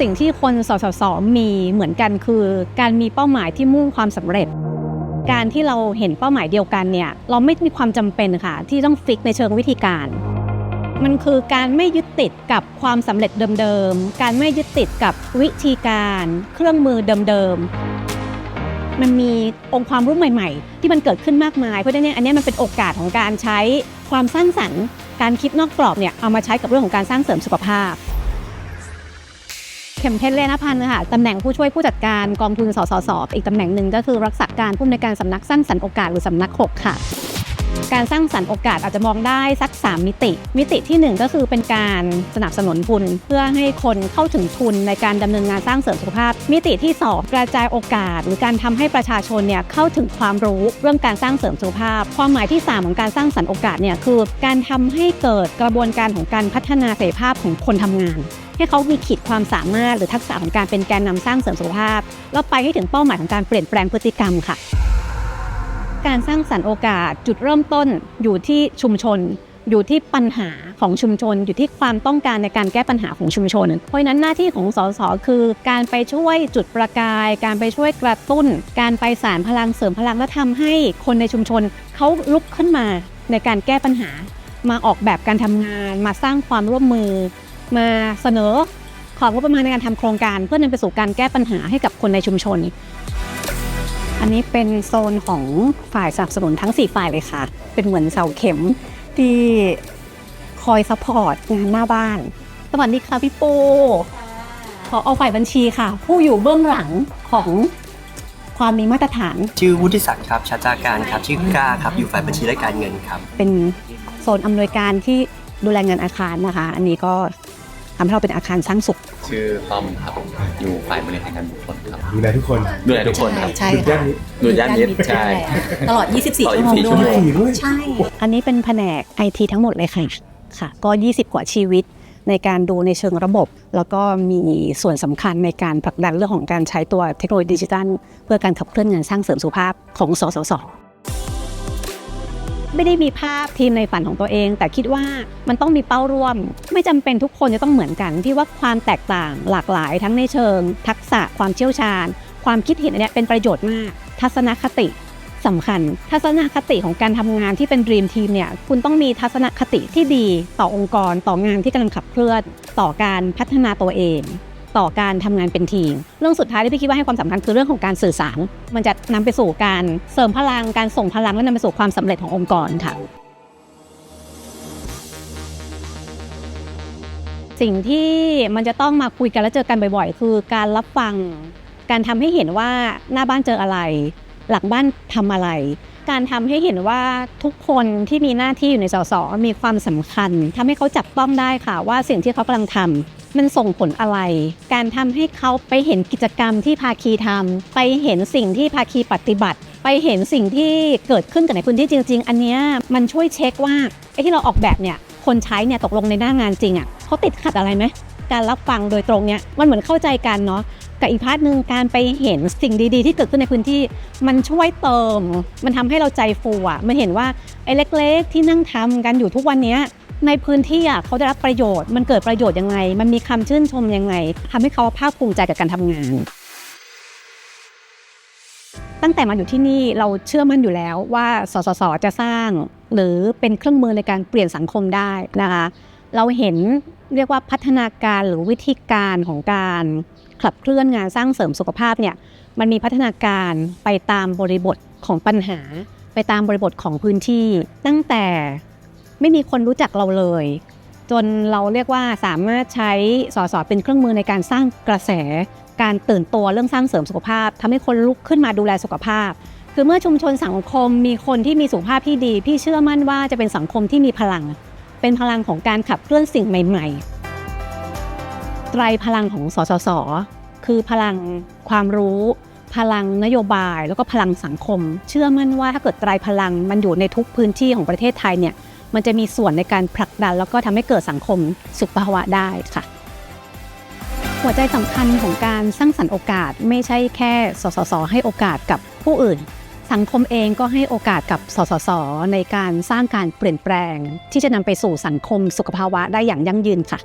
สิ่งที่คนสสสมีเหมือนกันคือ การมีเป้าหมายที่มุ่งความสำเร็จ การที่เราเห็นเป้าหมายเดียวกันเนี่ยเราไม่มีความจำเป็นค่ะ ที่ต้องฟิกในเชิงวิธีการ มันคือการไม่ยึดติดกับความสำเร็จเดิมๆการไม่ยึดติดกับวิธีการ เครื่องมือเดิมๆมันมีองค์ความรู้ใหม่ๆ ที่มันเกิดขึ้นมากมายเพราะฉะนั้นเนยอันนี้มันเป็นโอกาสของการใช้ความสร้างสรรค์ การคิดนอกกรอบเนี่ยเอามาใช้กับเรื่องของการสร้างเสริมสุขภาพ เข็มเพชรเลนพันธ์ค่ะตำแหน่งผู้ช่วยผู้จัดการกองทุนสสสอีกตำแหน่งหนึ่งก็คือรักษาการผู้อำนวยการสำนักสร้างสรรค์โอกาสหรือสำนักหกค่ะ การสร้างสรรค์โอกาสอาจจะมองได้สัก 3 มิติ มิติทีหนึ่1 ก็คือเป็นการสนับสนุนทุน เพื่อให้คนเข้าถึงทุนในการดำเนินงานสร้างเสริมสุขภาพ มิติที่ 2 กระจายโอกาส หรือการทำให้ประชาชนเนี่ยเข้าถึงความรู้เรื่องการสร้างเสริมสุขภาพ ความหมายที่ 3 ของการสร้างสรรค์โอกาสเนี่ยคือการทำให้เกิดกระบวนการของการพัฒนาศักยภาพของคนทำงานให้เขามีขีดความสามารถหรือทักษะของการเป็นแกนนำสร้างเสริมสุขภาพ แล้วไปให้ถึงเป้าหมายของการเปลี่ยนแปลงพฤติกรรมค่ะ การสร้างสรรค์โอกาสจุดเริ่มต้นอยู่ที่ชุมชน อยู่ที่ปัญหาของชุมชน อยู่ที่ความต้องการในการแก้ปัญหาของชุมชน เพราะนั้นหน้าที่ของสสคือ การไปช่วยจุดประกาย การไปช่วยกระตุ้น การไปสารพลังเสริมพลังและทำให้คนในชุมชนเขาลุกขึ้นมาในการแก้ปัญหา มาออกแบบการทำงาน มาสร้างความร่วมมือ มาเสนอของงบประมาณในการทำโครงการ เพื่อนำไปสู่การแก้ปัญหาให้กับคนในชุมชน อันนี้เป็นโซนของฝ่ายสนับสนุนทั้ง 4 ฝ่ายเลยค่ะ เป็นเหมือนเสาเข็มที่คอยซัพพอร์ตงานหน้าบ้าน สวัสดีค่ะพี่ปูขอเอาฝ่ายบัญชีค่ะ ผู้อยู่เบื้องหลังของความมีมาตรฐาน ชื่อวุฒิศักดิ์ครับชาจาการครับ ชื่อกล้าครับ อยู่ฝ่ายบัญชีและการเงินครับ เป็นโซนอำนวยการที่ดูแลงานอาคารนะคะ อันนี้ก็ ทำให้เราเป็นอาคารสร้างสุข ชื่อต้อมครับ อยู่ฝ่ายบริหารการบุคคลครับดูแลทุกคนดูแลทุกคนครับ ใช่ดูย่าค่ะนนี้ดูย่านมิตรใช่ ตลอด 24ตลอดชั่วโมง24ด้ชั่วโมวยงสี่ด้วย ใช่ อันนี้เป็นแผนกไอทีทั้งหมดเลยค่ะค่ะ ก็ 20 กว่าชีวิตในการดูในเชิงระบบ แล้วก็มีส่วนสำคัญในการผลักดันเรื่องของการใช้ตัวเทคโนโลยีดิจิทัล เพื่อการขับเคลื่อนงานสร้างเสริมสุขภาพของสสส ไม่ได้มีภาพทีมในฝันของตัวเอง แต่คิดว่ามันต้องมีเป้าร่วม ไม่จำเป็นทุกคนจะต้องเหมือนกันที่ว่าความแตกต่างหลากหลายทั้งในเชิง ทักษะความเชี่ยวชาญ ความคิดเห็นเนี้ยเป็นประโยชน์มาก ทัศนคติสำคัญ ทัศนคติของการทำงานที่เป็น Dream Team เนี่ยคุณต้องมีทัศนคติที่ดีต่อองค์กร ต่องานที่กำลังขับเคลื่อน ต่อการพัฒนาตัวเอง ต่อการทำงานเป็นทีม เรื่องสุดท้ายที่พี่คิดว่าให้ความสำคัญคือเรื่องของการสื่อสาร มันจะนำไปสู่การเสริมพลังการส่งพลังและนำไปสู่ความสำเร็จขององค์กรค่ะสิ่งที่มันจะต้องมาคุยกันและเจอกันบ่อยๆ คือการรับฟัง การทำให้เห็นว่าหน้าบ้านเจออะไร หลังบ้านทำอะไร การทำให้เห็นว่าทุกคนที่มีหน้าที่อยู่ในสสมีความสำคัญทำให้เขาจับต้องได้ค่ะ ว่าสิ่งที่เขากำลังทำมันส่งผลอะไร การทำให้เขาไปเห็นกิจกรรมที่ภาคีทำไปเห็นสิ่งที่ภาคีปฏิบัติ ไปเห็นสิ่งที่เกิดขึ้นกับในพื้นที่จริง ๆ อันนี้มันช่วยเช็คว่าไอ้ที่เราออกแบบเนี่ยคนใช้เนี่ยตกลงในหน้างานจริงอะเขาติดขัดอะไรไหมการรับฟังโดยตรงเนี่ยมันเหมือนเข้าใจกันเนาะ กับอีกพาร์ทหนึ่งการไปเห็นสิ่งดีๆ ที่เกิดขึ้นในพื้นที่มันช่วยเติม มันทำให้เราใจฟูอะมันเห็นว่าไอ้เล็กๆ ที่นั่งทำกันอยู่ทุกวันนี้ในพื้นที่อะเขาได้รับประโยชน์มันเกิดประโยชน์ยังไง มันมีคำชื่นชมยังไงทำให้เขาภาคภูมิใจกับการทำงาน ตั้งแต่มาอยู่ที่นี่เราเชื่อมั่นอยู่แล้วว่าสสสจะสร้าง หรือเป็นเครื่องมือในการเปลี่ยนสังคมได้นะคะ เราเห็นเรียกว่าพัฒนาการหรือวิธีการของการขับเคลื่อนงานสร้างเสริมสุขภาพเนี่ยมันมีพัฒนาการไปตามบริบทของปัญหา ไปตามบริบทของพื้นที่ ตั้งแต่ไม่มีคนรู้จักเราเลย จนเราเรียกว่าสามารถใช้สอสอเป็นเครื่องมือในการสร้างกระแส การตื่นตัวเรื่องสร้างเสริมสุขภาพทำให้คนลุกขึ้นมาดูแลสุขภาพ คือเมื่อชุมชนสังคมมีคนที่มีสุขภาพที่ดี พี่เชื่อมั่นว่าจะเป็นสังคมที่มีพลัง เป็นพลังของการขับเคลื่อนสิ่งใหม่ๆ ไตรพลังของสสส คือพลังความรู้ พลังนโยบาย แล้วก็พลังสังคม เชื่อมั่นว่าถ้าเกิดไตรพลังมันอยู่ในทุกพื้นที่ของประเทศไทยเนี่ย มันจะมีส่วนในการผลักดัน แล้วก็ทำให้เกิดสังคมสุขภาวะได้ค่ะ หัวใจสำคัญของการสร้างสรรค์โอกาสไม่ใช่แค่ สสส ให้โอกาสกับผู้อื่น สังคมเองก็ให้โอกาสกับสสส ในการสร้างการเปลี่ยนแปลง ที่จะนำไปสู่สังคมสุขภาวะได้อย่างยั่งยืนค่ะ